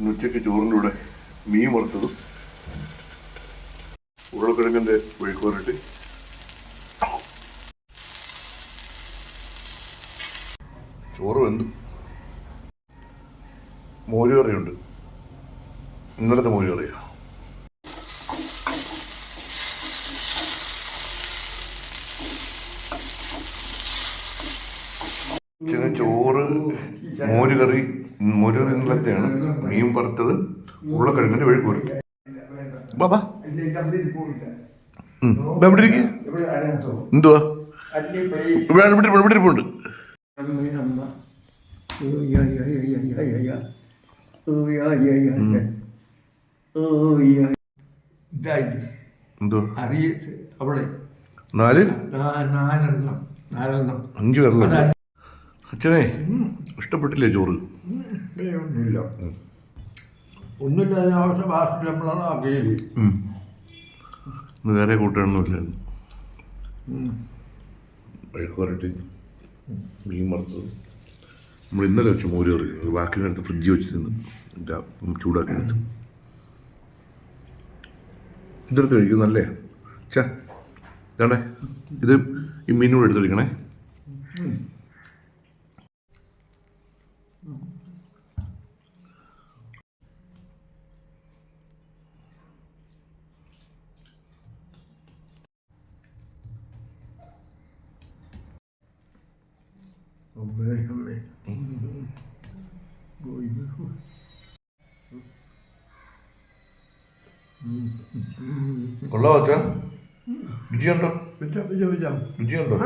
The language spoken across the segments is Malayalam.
ഉച്ചയ്ക്ക് ചോറിന്റെ കൂടെ മീൻ വറുത്തതും ഉരുളക്കിഴങ്ങിന്റെ വെഴുക്കുവരട്ടി ചോറ് വെന്തു. മോരുകറിയുണ്ട്. ഇന്നലത്തെ മോരുകറിയാണ് ചോറ് മോരുകറി മോരുകറി ഇന്നലത്തെയാണ് മീൻ വറുത്തത് ഉരുളക്കിഴങ്ങിന്റെ വെഴുക്കുവരട്ടി ബാബാ എവിടെ എന്തുവാ? ഇവിടെ ഇവിടെ ഇവിടെ ഇരിപ്പുണ്ട്. അഞ്ച് പേരല്ല അച്ഛനെ ഇഷ്ടപ്പെട്ടില്ലേ ചോറ്? ഒന്നുമില്ല. ഒന്നുമില്ല ആവശ്യം ഭാഷ നമ്മളാണ് അറിയില്ല വേറെ മീൻ വറുത്തത്. നമ്മൾ ഇന്നലെ വെച്ച മോര് ബാക്കി ബാക്കിനടുത്ത് ഫ്രിഡ്ജ് വെച്ച് തിന്ന് ചൂടാക്കി എടുത്തു ഇതെടുത്ത് കഴിക്കുന്നല്ലേ ചാ ഇതാണ്ടേ. ഇത് ഈ മീനൂടെ എടുത്ത് കഴിക്കണേ അച്ഛൻ രുചിയുണ്ടോ രുചിയുണ്ടോ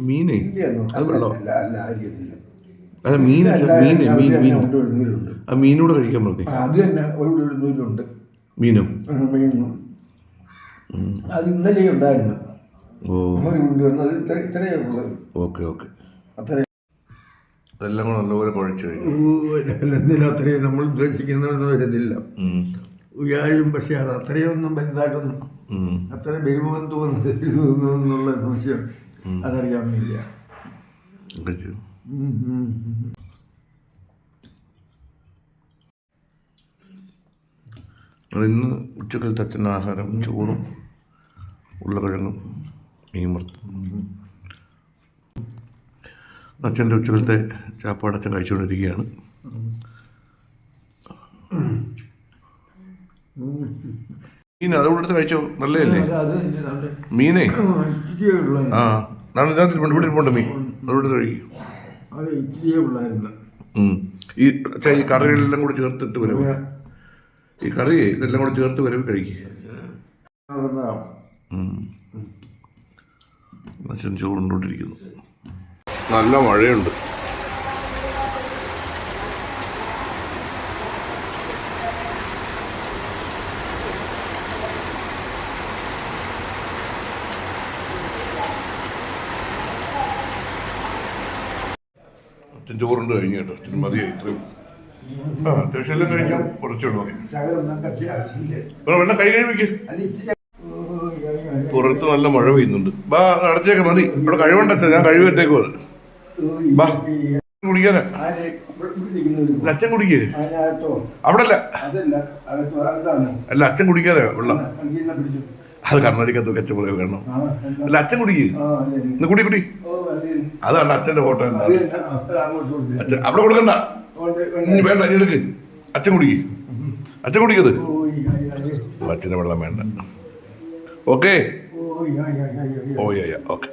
മീനേ. അത് വെള്ളോ? അല്ല അല്ല അറിയത്തില്ല അല്ല മീൻ മീൻ മീൻ മീൻ. ആ മീനൂടെ കഴിക്കാൻ പറഞ്ഞു അത് തന്നെ ഒരു ഒരു നൂലുണ്ട് മീനും? അത് ഇന്നലെ ഉണ്ടായിരുന്നു. ഓ. ഒരു കൊണ്ടുവന്നത് ഇത്ര ഇത്രയേ ഉള്ളൂ. Okay okay. അത്ര അതെല്ലാം കൂടെ നല്ലപോലെ കുഴച്ച് കഴിക്കും എന്തിനും അത്രയും നമ്മൾ ഉദ്ദേശിക്കുന്നതൊന്നും വരുന്നില്ല. വ്യാഴും പക്ഷെ അത് അത്രയൊന്നും വലുതായിട്ടൊന്നും. അത്ര ബഹുമാനം തോന്നുന്നു എന്നുള്ള സംശയം അതറിയാൻ വയ്യ. ഇന്ന് ഉച്ചക്കലത്തെ അച്ഛന്റെ ആഹാരം ചോറും ഉരുളക്കിഴങ്ങും മീൻ വറുത്തും അച്ഛന്റെ ഉച്ചക്കലത്തെ ചാപ്പാട് കഴിച്ചുകൊണ്ടിരിക്കുകയാണ്. മീൻ അതുകൂടെ എടുത്ത് കഴിച്ചോ? നല്ലതല്ലേ? മീനേ? ആ നാളെ ഇതിനകത്ത് ഇവിടെ ഇരിപ്പുണ്ട് മീൻ. അതുകൂടെ കഴിക്കും. അത് ഇച്ചിരിയേ ഉള്ളായിരുന്നു. ഈ കറികളെല്ലാം കൂടി ചേർത്തിട്ട് വരവ്. ഈ കറി ഇതെല്ലാം കൂടെ ചേർത്ത് വരവ് കഴിക്കും. ചോറുണ്ടോണ്ടിരിക്കുന്നു നല്ല മഴയുണ്ട്. അച്ഛൻ ചോറുണ്ട് കഴിഞ്ഞു കേട്ടോ. അച്ഛൻ മതിയായി ഇത്രയും ആ അത്യാവശ്യം എല്ലാം കഴിച്ചു. കുറച്ചുള്ളൂ വെള്ളം കൈ കഴിവിക്ക്. പുറത്ത് നല്ല മഴ പെയ്യുന്നുണ്ട്. ബാ അടച്ചേക്ക മതി. ഇവിടെ കഴിവണ്ട ഞാൻ കഴിവറ്റേക്കും അത് ബാ. കുടിക്കാനാ? അച്ഛൻ കുടിക്കേ? അവിടെ അല്ല അല്ല അച്ഛൻ കുടിക്കാനാ വെള്ളം. അത് കണ്ണടിക്കത്ത് കച്ച പോലെ കാണണം. അല്ല അച്ഛൻ കുടിക്കും. ഇന്ന് കുടി കുടി. അതാണ് അച്ഛന്റെ ഫോട്ടോ അച്ഛൻ അവിടെ കൊടുക്കണ്ട. ഇനി വേണ്ട ഇനി എടുക്ക്. അച്ഛൻ കുടിക്ക്. അച്ഛൻ കുടിക്കത്. അച്ഛന്റെ വെള്ളം വേണ്ട. ഓക്കെ. Oh yeah okay.